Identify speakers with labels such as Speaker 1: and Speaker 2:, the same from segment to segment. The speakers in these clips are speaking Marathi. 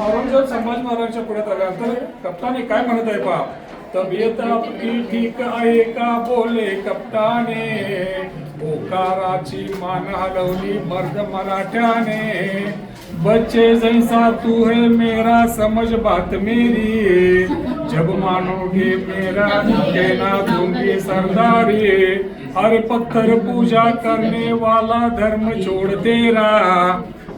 Speaker 1: औरंगजेब संभाजी महाराजांच्या पुढ्यात आला. तर कप्ताने काय म्हणत आहे पहा तब्येत आपली ठीक आहे का? बोले कप्ताने. ओकाराची मान हलवली मर्द मराठ्याने. बच्चे जैसा तू है मेरा समझ बात मेरी. जब मानोगे मेरा कहना दूंगी सरदारी. हर पत्थर पूजा करने वाला धर्म छोड़ तेरा.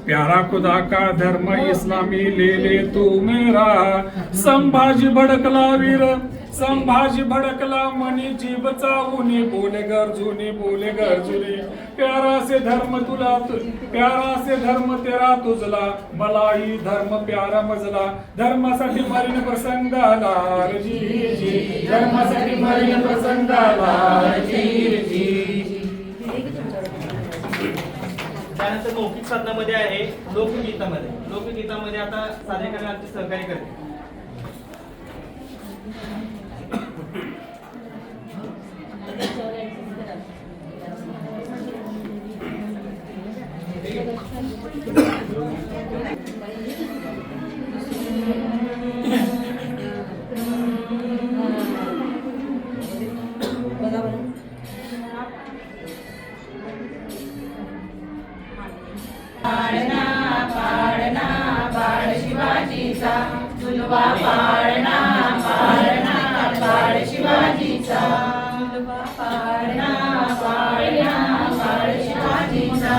Speaker 1: प्यारा खुदा का धर्म इस्लामी ले ले तू मेरा। संभाजी भडकला वीर संभाजी भडकला मनी जीव चावूने बोले गरजूने बोले गरजूने। प्यारा से धर्म तुला तु- प्यारा से धर्म तेरा तुझला मलाही धर्म प्यारा मजला। धर्मासाठी मरीन प्रसंग आला जी जी. धर्मासाठी मरीन प्रसंग आला जी जी.
Speaker 2: त्यानंतर लौकिक साधनामध्ये आहे लोकगीतामध्ये. लोकगीतामध्ये आता शिवाजीचा झुलवा पाळणा पाळणा पाळ शिवाजीचा. झुलवा पाळणा पाळणा पाळ शिवाजीचा.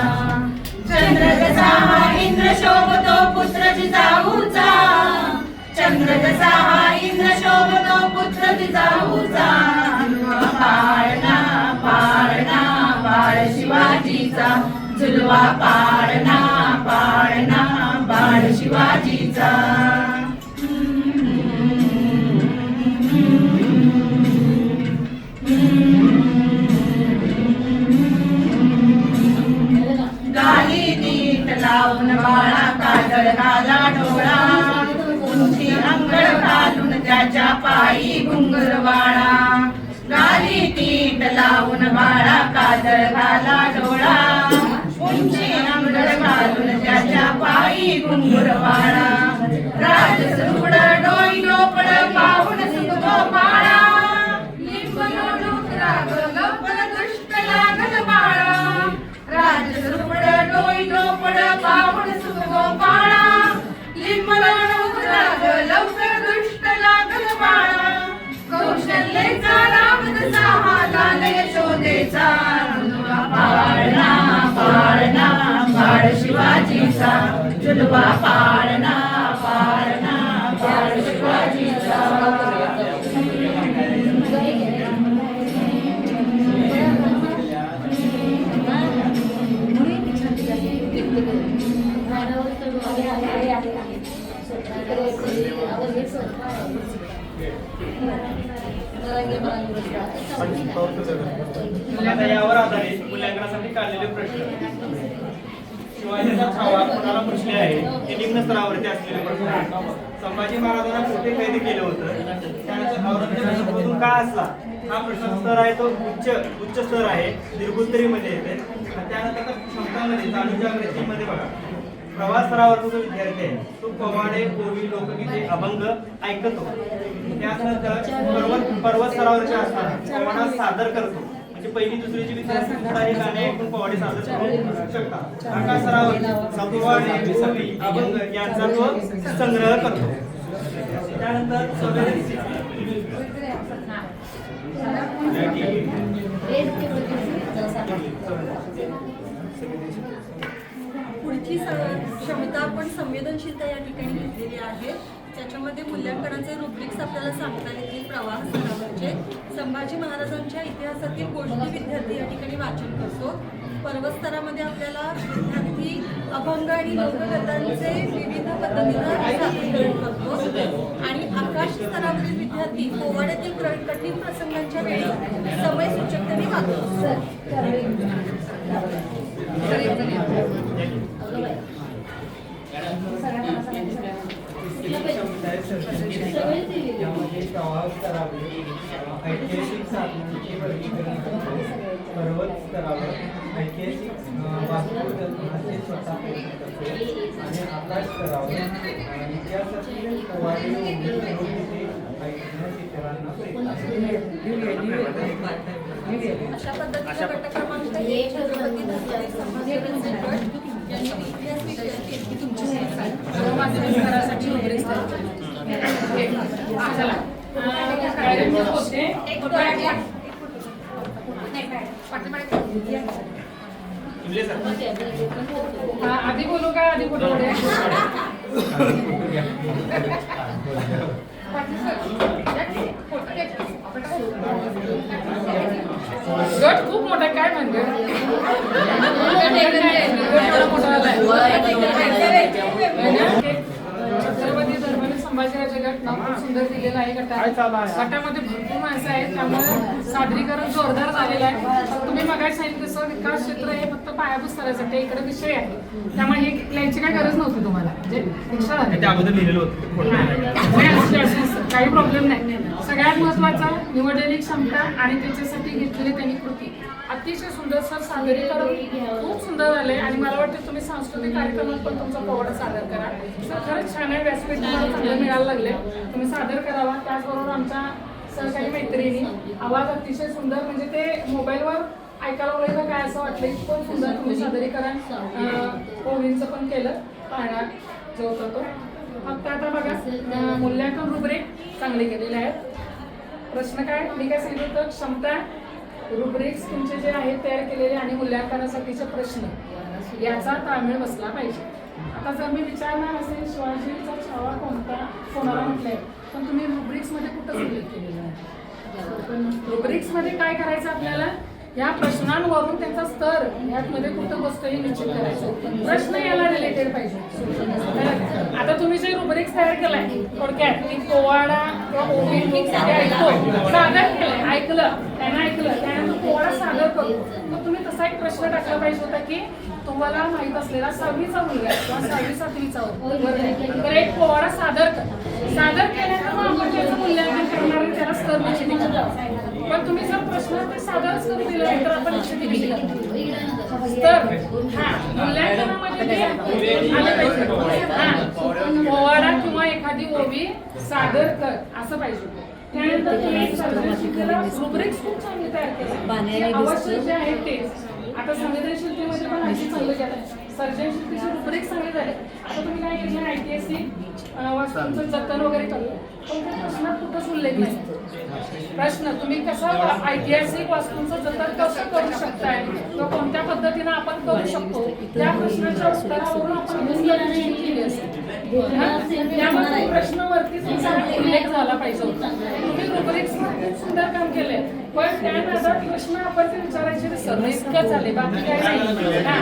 Speaker 3: चंद्र हा इंद्र शोभतो पुत्र जिजाऊचा चंद्र हा इंद्र शोभतो पुत्र जिजाऊचा पाळणा पाळणा बाळ शिवाजीचा. झुलवा पाळणा पाळणा बाळ शिवाजीचा. घालून त्याच्या पायी घुंगरवाळा गाली तीट लावून बाळा काजळ घाला डोळा. उंची अंगळ घालून त्याच्या पायी घुंगरवाळा राजसरुड डोई डोपड जुलवा पाळणा पाळणा बाळ शिवाजीचा
Speaker 2: मग यावर आधारित मूल्यांकनासाठी काढलेले प्रश्न. शिवाजीचा छावा कोणाला पुसले आहे? हे निम्न स्तरावरती असलेले प्रश्न आहेत. संभाजी महाराजांना कुठे कैद केलं होतं? त्यानंतर औरंगजेब मधून का असला? हा प्रश्न स्तर आहे तो उच्च उच्च स्तर आहे दीर्घोत्तरीमध्ये येते. त्यानंतर क्षमतामध्ये चालू बघा. प्रवास स्तरावरचा जो विद्यार्थी आहे तो पवाडे पूर्वी लोकगीते अभंग ऐकतो. त्यानंतर पर्वत पर्वत स्तरावरचे असताना प्रमाणात सादर करतो. म्हणजे पहिली दुसरीची विद्यार्थी सुद्धा हे गाणे ऐकून पवाडे सादर करू शकता आकाश स्तरावर संपवाडे पूर्वी अभंग यांचा तो संग्रह करतो. त्यानंतर
Speaker 4: पुढची क्षमता आपण संवेदनशीलता या ठिकाणी घेतलेली आहे. त्याच्यामध्ये मूल्यांकनाचे रुब्रिक्स आपल्याला सांगता येतील प्रवाह स्तरावरचे संभाजी महाराजांच्या इतिहासातील गोष्टी विद्यार्थी या ठिकाणी वाचन करतो. पर्वत स्तरामध्ये आपल्याला विद्यार्थी अभंग आणि लोकगीतांचे विविध पद्धतीनं सादरीकरण करतो. आणि आकाश स्तरावरील विद्यार्थी पोवाड्यातील कठीण प्रसंगांच्या वेळी समय सूचकतेने वाचतो
Speaker 5: यामध्ये प्रवाह स्तरावरील ऐतिहासिक साधनांचे वर्गीकरण करतो
Speaker 2: पर्वत स्तरावर ऐतिहासिक वास्तुकल्पनाचे स्वतः करतो आणि आकाश स्तरावर इतिहासातील पोवाडे
Speaker 4: अशा पद्धतीचा गट क्रमांक एक तुमची
Speaker 5: आधी बोलू का आधी कुठं बोलू गट खूप मोठा काय म्हणजे गट झालाय. छत्रपती धर्मवीर संभाजीराजे गट नाव खूप सुंदर दिलेलं आहे. गटात. गटामध्ये भरपूर माणसं आहेत. त्यामुळे सादरीकरण जोरदार झालेलं आहे. तुम्ही मगाशी सांगितलं तसं विकास क्षेत्र हे फक्त पायाभूत स्तरासाठी इकडे विषय आहे. त्यामुळे हे लिहायची काही गरज नव्हती तुम्हाला. म्हणजे रिक्षा. काही प्रॉब्लेम नाही. सगळ्यात महत्त्वाचा निवडलेली क्षमता आणि त्याच्यासाठी घेतलेली त्यांनी कृती. अतिशय सुंदर सर सादरीकरण खूप सुंदर झाले आणि मला वाटतं तुम्ही सांस्कृतिक कार्यक्रमात पण तुमचा पोवाडा सादर करा. सर खरंच छान आहे व्यासपीठ तुम्हाला चांगलं मिळायला लागले तुम्ही सादर करावा. त्याचबरोबर आमच्या सहकारी मैत्रिणी आवाज अतिशय सुंदर म्हणजे ते मोबाईलवर ऐकायला वगैरे काय असं वाटलं इतकं सुंदर तुम्ही सादरीकरण अं, पण केलं पाहणार जो होता तो. फक्त आता बघा मूल्यांकन रुब्रिक चांगले केलेले आहेत. प्रश्न काय? मी काय सांगितलं तर क्षमता रुब्रिक्स तुमचे जे आहेत तयार केलेले आणि मूल्यांकनासाठीचे प्रश्न याचा ताळमेळ बसला पाहिजे. आता जर मी विचारणार असेल शिवाजीचा छावा कोणता? कोणाला म्हटलंय? पण तुम्ही रुब्रिक्समध्ये कुठं उल्लेख केलेला आहे? रुब्रिक्समध्ये काय करायचं आपल्याला? या प्रश्नांवरून त्यांचा स्तर यामध्ये कुठं बसतो हे निश्चित करायचं. प्रश्न याला रिलेटेड पाहिजे. आता तुम्ही जे रुब्रिक्स तयार केलाय थोडक्यात मी पोवाडा किंवा ऐकतो सादर केलंय ऐकलं त्यानं ऐकलं त्यानंतर पोवाडा सादर करतो मग तुम्ही तसा एक प्रश्न टाकला पाहिजे होता की तुम्हाला माहीत असलेला सहावीचा मुलगा किंवा सहावी सातवीचा तर एक पोवाडा सादर कर. सादर केल्यानंतर मग आपण त्याचं मूल्यांकन करणार त्याला स्तर निश्चित पण तुम्ही जर प्रश्न ते सादरच करून दिलं नाही तर आपण कशी करणार? तर हा मूल्यांकनामध्ये ते आलं पाहिजे हा पोवाडा किंवा एखादी ओवी सादर कर असं पाहिजे. त्यानंतर तुम्ही सर्जनशीलतेला रुब्रिक्स खूप चांगले तयार केले. आवश्यक जे आहे तेच आता संवेदनशीलतेमध्ये पण अशी चांगलं केलं आहे सर्जनशीलतेचे रुब्रिक्स चांगले झाले आता तुम्ही काय केलं आयटीएससी वास्तूंचं जतन वगैरे केलं. पण त्या प्रश्नात कुठंच उल्लेख नाही. प्रश्न. तुम्ही कसं ऐतिहासिक वास्तूंचं जतन कसं करू शकताय? किंवा कोणत्या पद्धतीनं आपण करू शकतो? त्या प्रश्नाच्या उत्तरावरून आपण केली असते? त्यामुळे प्रश्नावरती तुमचा उल्लेख झाला पाहिजे होता. तुम्ही खूप सुंदर काम केलंय. पण त्या नादात प्रश्न आपण ते विचारायचे ते इतकं झाले. बाकी काही नाही.